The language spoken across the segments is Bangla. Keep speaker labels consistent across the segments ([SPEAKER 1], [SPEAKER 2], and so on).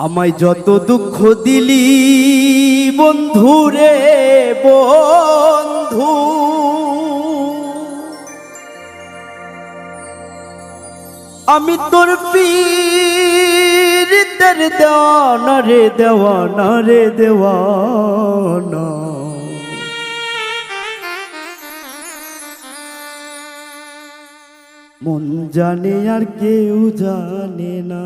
[SPEAKER 1] আমায় যত দুঃখ দিলি, বন্ধু রে বন্ধু। আমি তোর পীরিতের দেওয়ানা রে দেওয়ানা রে, দেওয়ানা। মন জানে আর কেউ জানে না।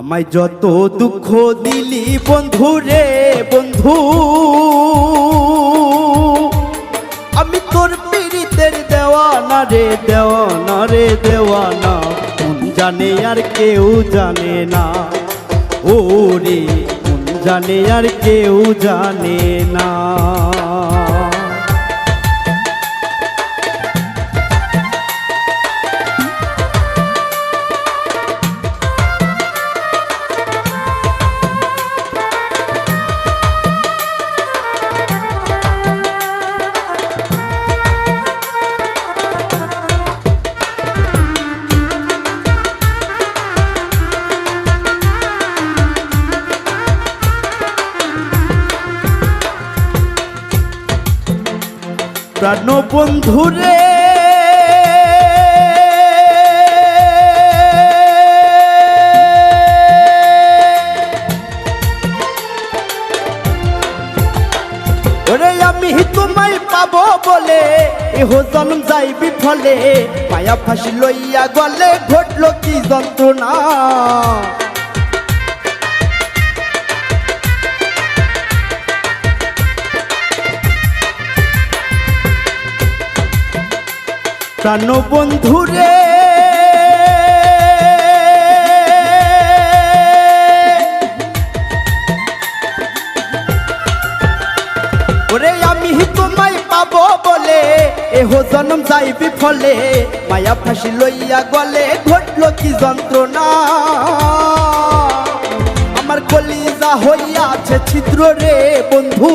[SPEAKER 1] আমায় যত দুঃখ দিলি বন্ধু রে বন্ধু, আমি তোর পীড়িতের দেওয়ানা রে দেওয়ানা রে দেওয়ানা, মন জানে আর কেউ জানে না। ও রে মন জানে আর কেউ জানে না। প্রাণ বন্ধুরে ওরে, আমি তোমায় পাবো বলে, এহ জন্ম যাই বিফলে মায়া ফাঁসি লইয়া গলে ঘটলো কি যন্ত্রণা। প্রাণ বন্ধুরে ওরে আমি তোমায় পাবো বলে, এহ জন্ম যাই বিফলে মায়া ফাঁসি লইয়া গলে ঘটলো কি যন্ত্রণা। আমার কলিজা হইয়াছে ছিদ্র রে বন্ধু।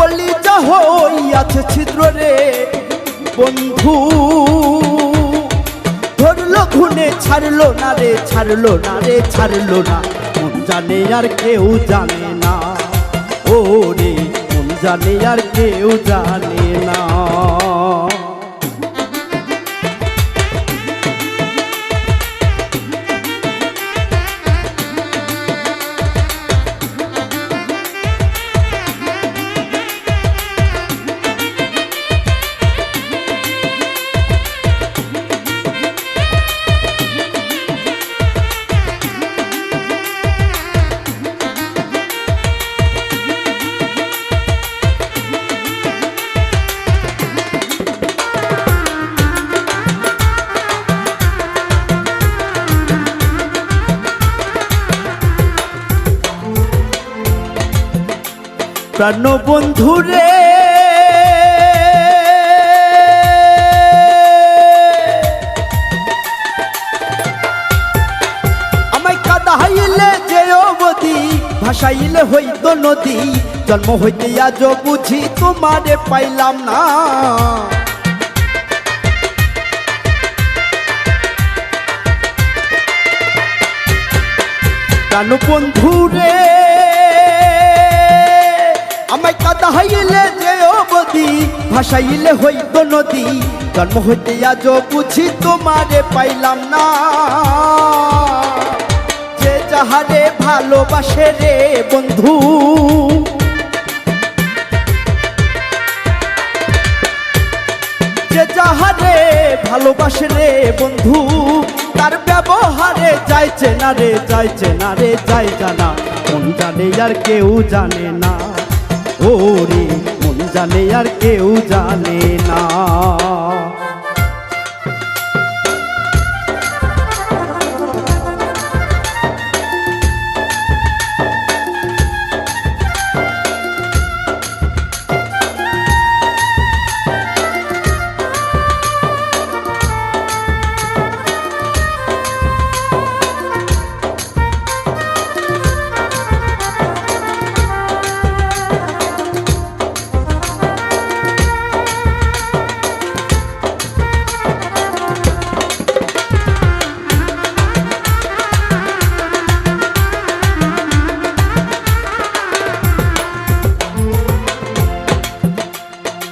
[SPEAKER 1] কলিজা হইয়াছে ছিদ্র রে, বন্ধু। ধরলো ঘুনে ছাড়লো না রে, ছাড়লো না রে, ছাড়লো না। মন জানে আর কেউ জানে না। ও রে, মন জানে আর কেউ জানে না। প্রাণ বন্ধুরে আমায় কাদাইলে যে অবধি, ভাসাইলে হইত নদী। জন্ম হইতে আজ বুঝি তোমারে পাইলাম না। প্রাণ বন্ধুরে আমায় কাদা হাইলে যে অবধি, ভাসাইলে হইত নদী। জন্ম হইতে আজ বুঝি তোমারে পাইলাম না। যে যাহারে ভালোবাসে রে বন্ধু। যে যাহারে ভালোবাসে রে বন্ধু, তার ব্যবহারে যাইছে না রে, যাইছে না রে যাই জানা মন জানে আর কেউ জানে না। ও রে মন জানে আর কেউ জানে না।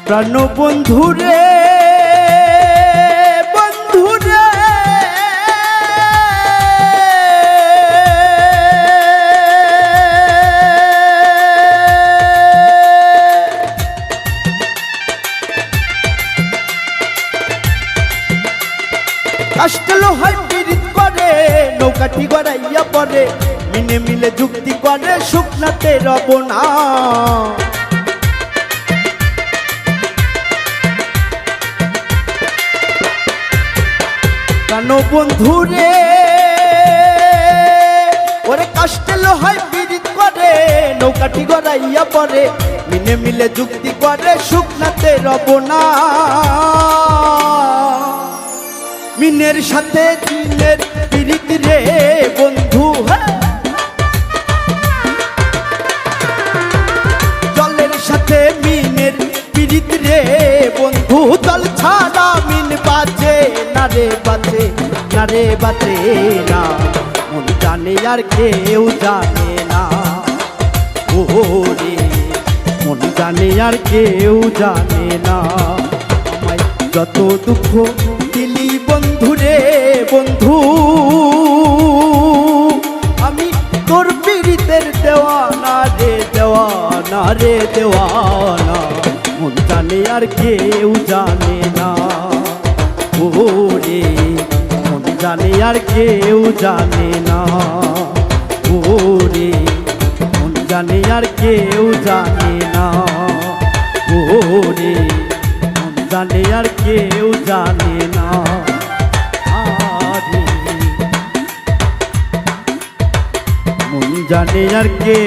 [SPEAKER 1] প্রাণ বন্ধুরে বন্ধুরে কাষ্টল হয় পীড়িত করে, নৌকাটি গড়াইয়া পরে, মিনে মিলে যুক্তি করে শুকনাতে রব না। কেন বন্ধুরে, ওরে কষ্ট হয় বিদিত করে নৌকাটি গড়াইয়া পরে, মিলে মিলে যুক্তি করে শুকনাতে রব না মিনের সাথে দিনের পিরিত রে বন্ধু রে বাজে না রে বাজে না। মন জানে আর কেউ জানে না। ও রে মন জানে আর কেউ জানে না। আমায় যত দুঃখ দিলি বন্ধু রে বন্ধু, আমি তোর পীড়িতের দেওয়ানা রে দেওয়ানা রে দেওয়ানা। মন জানে আর কেউ জানে না। ও রে মন জানে আর কেউ জানে না। ও রে মন জানে আর কেউ জানে না। ও রে মন জানে আর কেউ জানে না। মন জানে আর কে